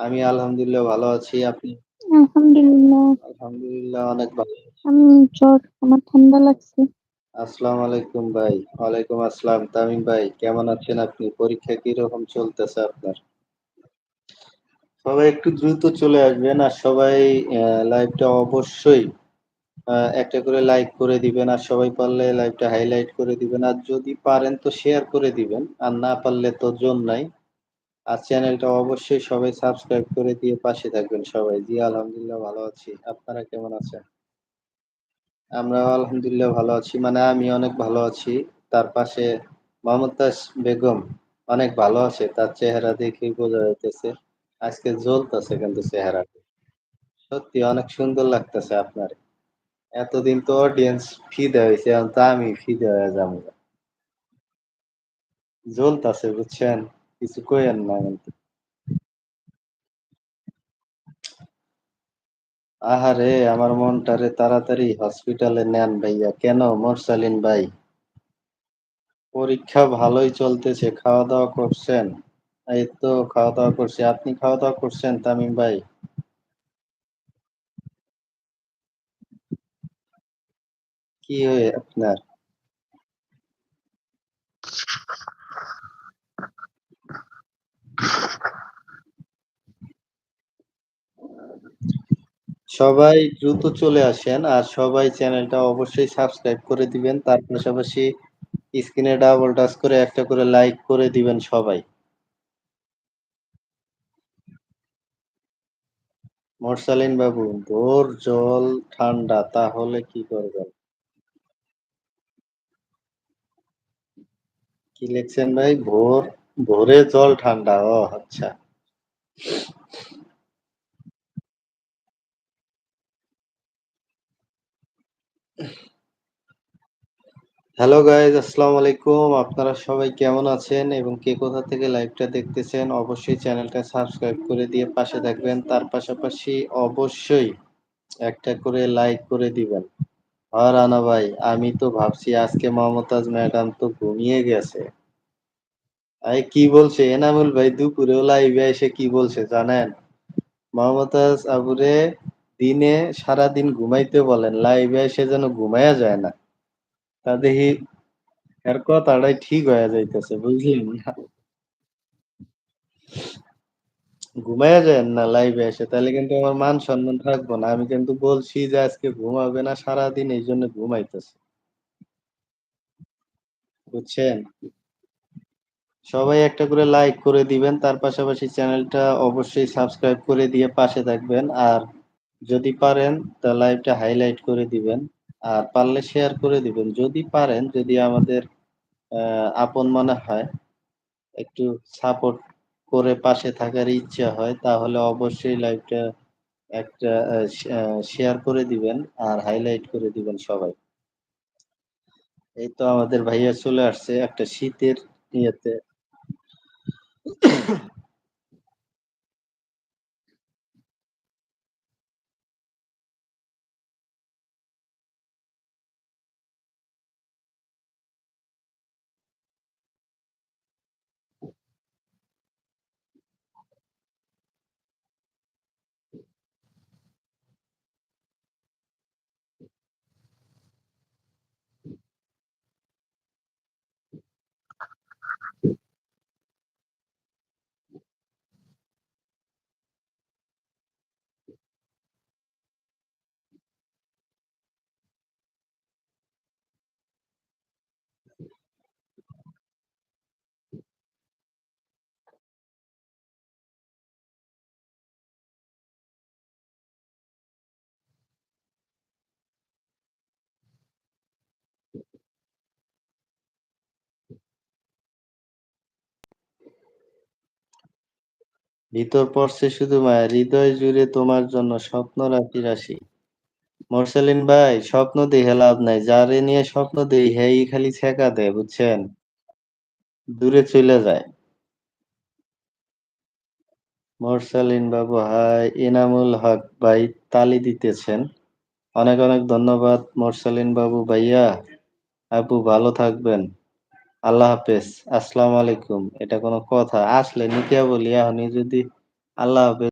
আমি আলহামদুলিল্লাহ ভালো আছি। আপনি? আলহামদুলিল্লাহ। আলহামদুলিল্লাহ অনেক ভালো আমি জ্বর, আমার ঠান্ডা লাগছে। আসসালামু আলাইকুম ভাই। ওয়ালাইকুম আসসালাম। তামিম ভাই কেমন আছেন আপনি? পরীক্ষা কি রকম চলতেছে আপনার? সবাই একটু দ্রুত চলে আসবেন আর সবাই লাইভটা অবশ্যই একটা করে লাইক করে দিবেন। আর সবাই পারলে লাইভটা হাইলাইট করে দিবেন। আর যদি পারেন তো শেয়ার করে দিবেন। আর না পারলে তো জোর নাই। আর চ্যানেলটা অবশ্যই সবাই সাবস্ক্রাইব করে দিয়ে পাশে থাকবেন সবাই। জি আলহামদুলিল্লাহ ভালো আছি। আপনারা কেমন আছেন? আমরা আলহামদুলিল্লাহ ভালো আছি। মানে আমি অনেক ভালো আছি। তার পাশে মমতাজ বেগম অনেক ভালো আছে। তার চেহারা দেখে বোঝা যাইতেছে। আজকে জ্বলতেছে কিন্তু চেহারাটা। সত্যি অনেক সুন্দর লাগতেছে আপনার এতদিন তো অডিয়েন্স হইছে, এখন তো আমি ফিদা হয়ে যামগা। জ্বলতাছে বুঝছেন? কিছু কইয়েন না। আহারে! আমার মনটারে তাড়াতাড়ি হসপিটালে নেন ভাইয়া। কেন মোরসালিন ভাই? পরীক্ষা ভালোই চলতেছে। খাওয়া-দাওয়া করছেন? এই তো, খাওয়া-দাওয়া করছি। আপনি খাওয়া-দাওয়া করছেন, তামিম ভাই? কি হয় আপনার? সবাই দ্রুত চলে আসেন। আর সবাই চ্যানেলটা অবশ্যই সাবস্ক্রাইব করে দিবেন। তার পাশাপাশি স্ক্রিনে ডাবল টাচ করে একটা করে লাইক করে দিবেন সবাই। মোরসালিন বাবু, ভোর জল ঠান্ডা তাহলে কি করবেন? কি লিখছেন ভাই? ভোর ভোরে জল ঠান্ডা। ও আচ্ছা। হ্যালো গাইস আসসালামু আলাইকুম। আপনারা সবাই কেমন আছেন এবং কে কোথা থেকে লাইভটা দেখতেছেন অবশ্যই চ্যানেলটা সাবস্ক্রাইব করে দিয়ে পাশে থাকবেন। তার পাশাপাশি অবশ্যই একটা করে লাইক করে দিবেন। আর রানা ভাই আমি তো ভাবছি আজকে মমতাজ ম্যাডাম তো ঘুমিয়ে গেছে। আরে কি বলছে এনামুল ভাই দুপুরেও লাইভে এসে কি বলছে জানেন? মমতাজ আপুরে দিনে সারাদিন ঘুমাইতে বলেন। লাইভে এসে যেন ঘুমাইয়া যায় না। তা দেখি এর কথাটাই ঠিক হয়ে যাইতেছে বুঝলেন? ঘুমাইয়া যায় না লাইভে এসে, তাইলে কিন্তু আমার মান-সম্মান থাকব না। আমি কিন্তু বলছি যে আজকে ঘুমাবে না, সারাদিন এইজন্য ঘুমাইতেছে। বুঝছেন? সবাই একটা করে লাইক করে দিবেন। তার পাশাপাশি চ্যানেলটা অবশ্যই সাবস্ক্রাইব করে দিয়ে পাশে থাকবেন। আর যদি পারেন তা লাইভটা হাইলাইট করে দিবেন। আর পারলে শেয়ার করে দিবেন। যদি পারেন যদি আমাদের আপন মনে হয়, একটু সাপোর্ট করে পাশে থাকার ইচ্ছা হয় তাহলে অবশ্যই লাইভটা একটা শেয়ার করে দিবেন আর হাইলাইট করে দিবেন সবাই। এই তো আমাদের ভাইয়া চলে আসছে একটা শীতের ইয়েতে। ভিতর পড়ছে শুধু মায়া, হৃদয় জুড়ে তোমার জন্য স্বপ্ন রাশি, রাশি। মোরসালিন ভাই স্বপ্ন দেখে লাভ নাই। যারে নিয়ে স্বপ্ন দেই হেই খালি ছ্যাঁকা দেয় বুঝছেন? দূরে চইলা যায়। মোরসালিন বাবু হাই, এনামুল হক ভাই তালি দিতেছেন। অনেক, অনেক ধন্যবাদ মোরসালিন বাবু ভাইয়া। আপু ভালো থাকবেন। আল্লাহ হাফেজ। আসসালামু আলাইকুম। এটা কোনো কথা? আসলে নিতিয়া বলি এখনই যদি আল্লাহ হাফেজ